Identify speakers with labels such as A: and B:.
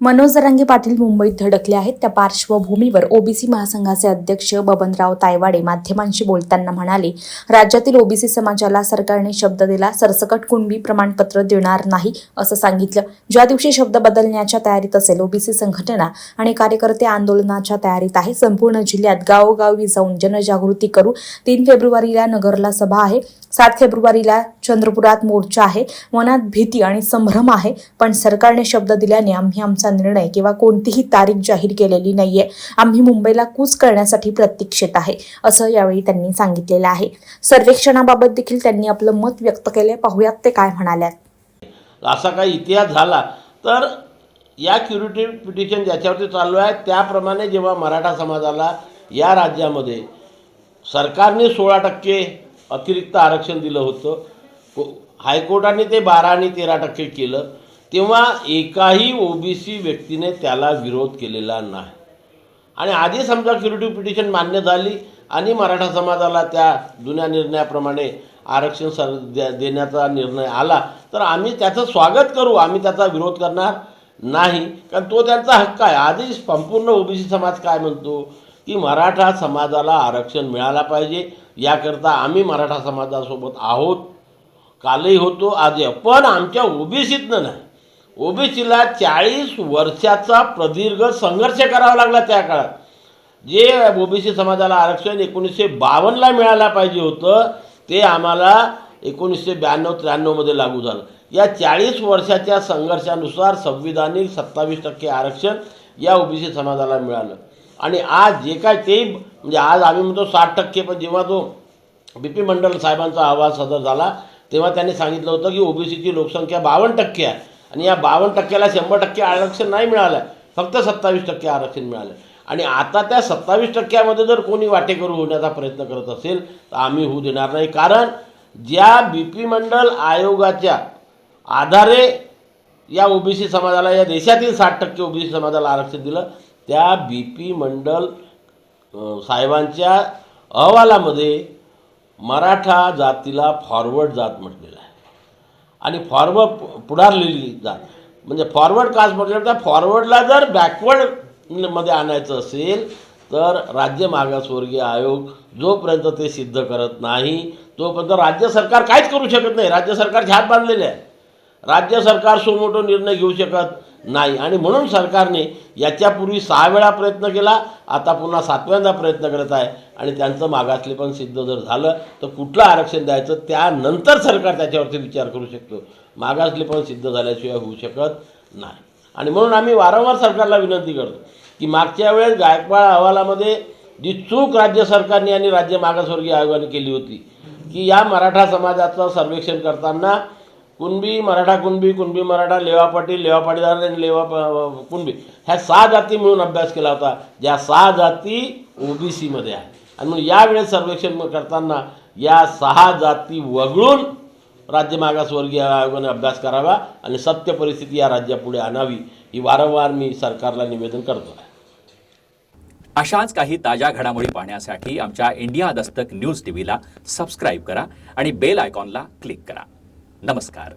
A: मनोज जरांगे पाटील मुंबईत धडकले आहेत. त्या पार्श्वभूमीवर ओबीसी महासंघाचे अध्यक्ष बबनराव तायवाडे माध्यमांशी बोलताना म्हणाले राज्यातील ओबीसी समाजाला सरकारने शब्द दिला सरसकट कुणबी प्रमाणपत्र देणार नाही असं सांगितलं. ज्या दिवशी शब्द बदलण्याच्या तयारीत असेल ओबीसी संघटना आणि कार्यकर्ते आंदोलनाच्या तयारीत आहे संपूर्ण जिल्ह्यात गावोगावी जाऊन जनजागृती करू. तीन फेब्रुवारीला नगरला सभा आहे. सात फेब्रुवारीला चंद्रपुरात मोर्चा आहे. मनात भीती आणि संभ्रम आहे पण सरकारने शब्द दिल्याने आम्ही आमचा निर्णय किंवा कोणतीही तारीख जाहीर केलेली नाहीये. आम्ही मुंबईला कूच करण्यासाठी प्रतीक्षेत आहे असं यावेळी त्यांनी सांगितलेलं आहे. सर्वेक्षणाबाबत देखील त्यांनी आपलं मत व्यक्त केले पाहुयात ते काय म्हणाल्यात.
B: असा काही इतिहास झाला तर या क्युरिटिव्ह पिटिशन ज्याच्यावरती चालू आहे त्याप्रमाणे जेव्हा मराठा समाजाला या राज्यामध्ये सरकारने सोळा टक्के अतिरिक्त आरक्षण दिलं होतं. को- हायकोर्टाने ते बारा आणि तेरा टक्के केलं. तेव्हा एकाही ओबीसी व्यक्तीने त्याला विरोध केलेला नाही. आणि आधी समजा क्युरिटी पिटिशन मान्य झाली आणि मराठा समाजाला त्या जुन्या निर्णयाप्रमाणे आरक्षण सर द्या देण्याचा निर्णय आला तर आम्ही त्याचं स्वागत करू. आम्ही त्याचा विरोध करणार नाही. कारण तो त्यांचा हक्क आहे. आधी संपूर्ण ओबीसी समाज काय म्हणतो? की मराठा समाजाला आरक्षण मिळाला पाहिजे. याकरता आम्ही मराठा समाजासोबत आहोत. कालही होतो आज पण आमच्या ओबीसीतनं नाही. ओबीसीला चाळीस वर्षाचा प्रदीर्घ संघर्ष करावा लागला त्या काळात. जे ओबीसी समाजाला आरक्षण एकोणीसशे बावन्नला मिळायला पाहिजे होतं ते आम्हाला एकोणीसशे ब्याण्णव त्र्याण्णवमध्ये लागू झालं. या चाळीस वर्षाच्या संघर्षानुसार संविधानिक सत्तावीस टक्के आरक्षण या ओबीसी समाजाला मिळालं. आणि आज जे काय ते म्हणजे आज आम्ही म्हणतो साठ टक्के पण जेव्हा तो बी पी मंडल साहेबांचा अहवाल सदर झाला तेव्हा त्यांनी सांगितलं होतं की ओबीसीची लोकसंख्या बावन्न टक्के आहे. आणि या बावन्न टक्क्याला शंभर टक्के आरक्षण नाही मिळालं फक्त सत्तावीस टक्के आरक्षण मिळालं. आणि आता त्या सत्तावीस टक्क्यामध्ये जर कोणी वाटेकरू होण्याचा प्रयत्न करत असेल तर आम्ही होऊ देणार नाही. कारण ज्या बी पी मंडल आयोगाच्या आधारे या ओबीसी समाजाला या देशातील साठ टक्के ओबीसी समाजाला आरक्षण दिलं त्या बी पी मंडल साहेबांच्या अहवालामध्ये मराठा जातीला फॉरवर्ड जात म्हटलेलं आहे. आणि फॉरवर्ड पुढारलेली जात. म्हणजे फॉरवर्ड कास्ट म्हटलं तर फॉरवर्डला जर बॅकवर्डमध्ये आणायचं असेल तर राज्य मागासवर्गीय आयोग जोपर्यंत ते सिद्ध करत नाही तोपर्यंत राज्य सरकार काहीच करू शकत नाही. राज्य सरकारचे हात बांधलेले आहे. राज्य सरकार सोमोटो निर्णय घेऊ शकत नाही. आणि म्हणून सरकारने याच्यापूर्वी सहा वेळा प्रयत्न केला आता पुन्हा सातव्यांदा प्रयत्न करत आहे. आणि त्यांचं मागासले पण सिद्ध जर झालं तर कुठलं आरक्षण द्यायचं त्यानंतर सरकार त्याच्यावरती विचार करू शकतो. मागासले पण सिद्ध झाल्याशिवाय होऊ शकत नाही. आणि म्हणून आम्ही वारंवार सरकारला विनंती करतो की मागच्या वेळेस गायकवाड अहवालामध्ये जी चूक राज्य सरकारने आणि राज्य मागासवर्गीय आयोगाने केली होती की या मराठा समाजाचं सर्वेक्षण करताना कुणबी मराठा कुणबी कुणबी मराठा लेवा पाटील लेवा पाटीदार आणि लेवा कुणबी. ह्या सहा जाती मिळून अभ्यास केला होता. ज्या सहा जाती ओबीसीमध्ये आहे आणि म्हणून यावेळेस सर्वेक्षण करताना या सहा जाती वगळून राज्य मागासवर्गीय आयोगाने अभ्यास करावा आणि सत्य परिस्थिती या राज्यापुढे आणावी ही वारंवार मी सरकारला निवेदन करतो. आहे
C: अशाच काही ताज्या घडामोडी पाहण्यासाठी आमच्या इंडिया दस्तक न्यूज टीव्हीला सबस्क्राईब करा आणि बेल आयकॉनला क्लिक करा. नमस्कार